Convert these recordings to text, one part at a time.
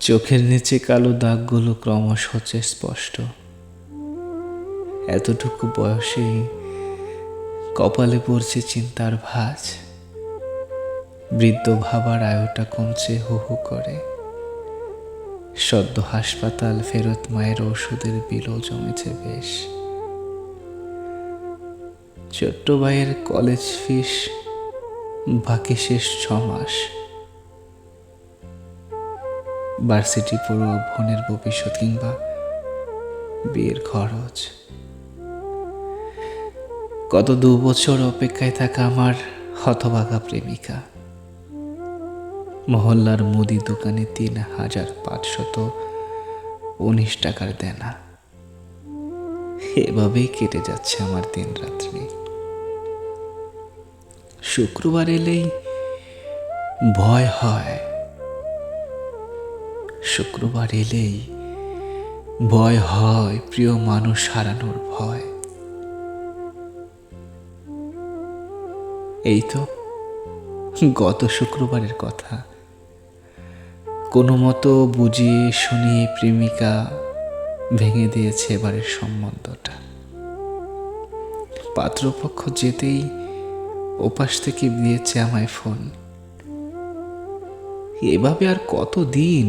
চোখের নিচে কালো দাগগুলো ক্রমশ হচ্ছে স্পষ্ট। এতটুকু বয়সেই কপালে পড়ছে চিন্তার ভাঁজ। বৃদ্ধ ভাবার আয়ুটা কমছে হু হু করে। সদ্য হাসপাতাল ফেরত মায়ের ওষুধের বিলও জমেছে বেশ। ছোট্ট ভাইয়ের কলেজ ফিস বাকি শেষ ছ মাস ভার্সিটি পড়ুয়া বোনের ভবিষ্যৎ কিংবা বিয়ের খরচ। গত দু বছর অপেক্ষায় থাকা আমার হতভাগা প্রেমিকা। মহল্লার মুদি দোকানে তিন হাজার পাঁচশত উনিশ টাকার দেনা। এভাবেই কেটে যাচ্ছে আমার দিন রাত্রি। শুক্রবার এলেই ভয় হয়। শুক্রবার এলেই ভয় হয় প্রিয় মানুষ হারানোর ভয়। এই তো গত শুক্রবারের কথা। কোনো মতো বুঝিয়ে শুনিয়ে প্রেমিকা ভেঙে দিয়েছে এবারের সম্বন্ধটা। পাত্রপক্ষ যেতেই ওপাশ থেকে দিয়েছে আমায় ফোন। এভাবে আর কত দিন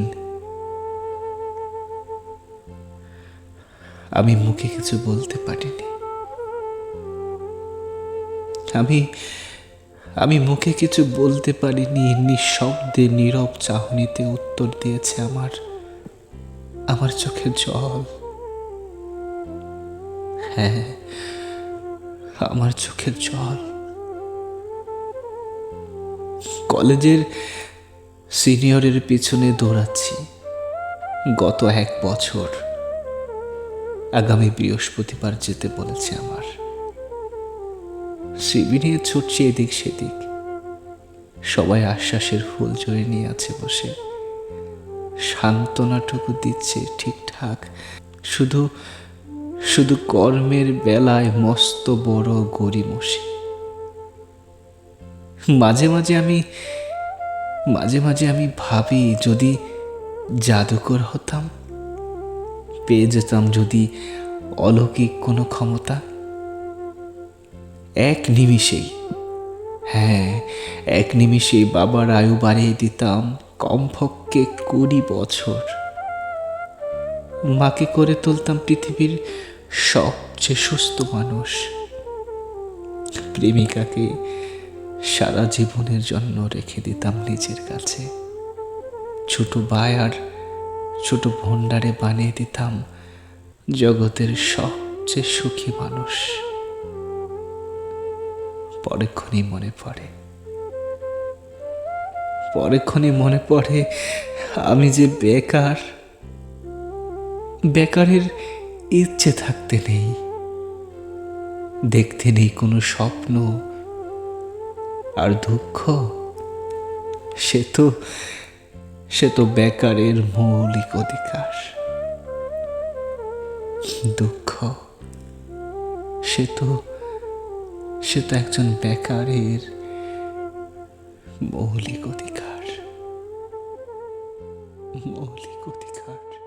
আমি মুখে কিছু বলতে পারিনি। আমি আমি মুখে কিছু বলতে পারিনি, নিঃশব্দে, নীরব চাহনিতে উত্তর দিয়েছে আমার আমার চোখে জল। হ্যাঁ আমার চোখের জল। কলেজের সিনিয়রের পিছনে দৌড়াচ্ছি। গত এক বছর। আগামী বৃহস্পতিবার যেতে বলেছে আমার। সিবি নিয়ে ছুটছি এদিক সেদিক। সবাই আশ্বাসের ফুল জড়ে নিয়ে আছে বসে। সান্ত্বনাটুকু দিচ্ছে ঠিকঠাক। শুধু শুধু কর্মের বেলায় মস্ত বড় গড়িমসি মাঝে মাঝে আমি, মাঝে মাঝে আমি ভাবি, যদি জাদুকর হতাম পেয়ে যেতাম যদি অলৌকিক কোনো ক্ষমতা? এক নিমিষেই। হ্যাঁ এক নিমিষেই বাবার আয়ু বাড়িয়ে দিতাম কমপক্ষে কুড়ি বছর। মাকে করে তুলতাম পৃথিবীর সবচেয়ে সুস্থ মানুষ। প্রেমিকাকে সারা জীবনের জন্য রেখে দিতাম নিজের কাছে। ছোট ভাই আর ছোট ভণ্ডারে বানিয়ে দিতাম জগতের সবচেয়ে সুখী মানুষ। পরেক্ষণই মনে পড়ে। পরেক্ষণই মনে পড়ে আমি যে বেকার। বেকারের ইচ্ছে থাকতে নেই। দেখতে নেই কোনো স্বপ্ন। আর দুঃখ, সে তো সে তো বেকারের মৌলিক অধিকার। দুঃখ, সে তো সে তো একজন বেকারের মৌলিক অধিকার। মৌলিক অধিকার।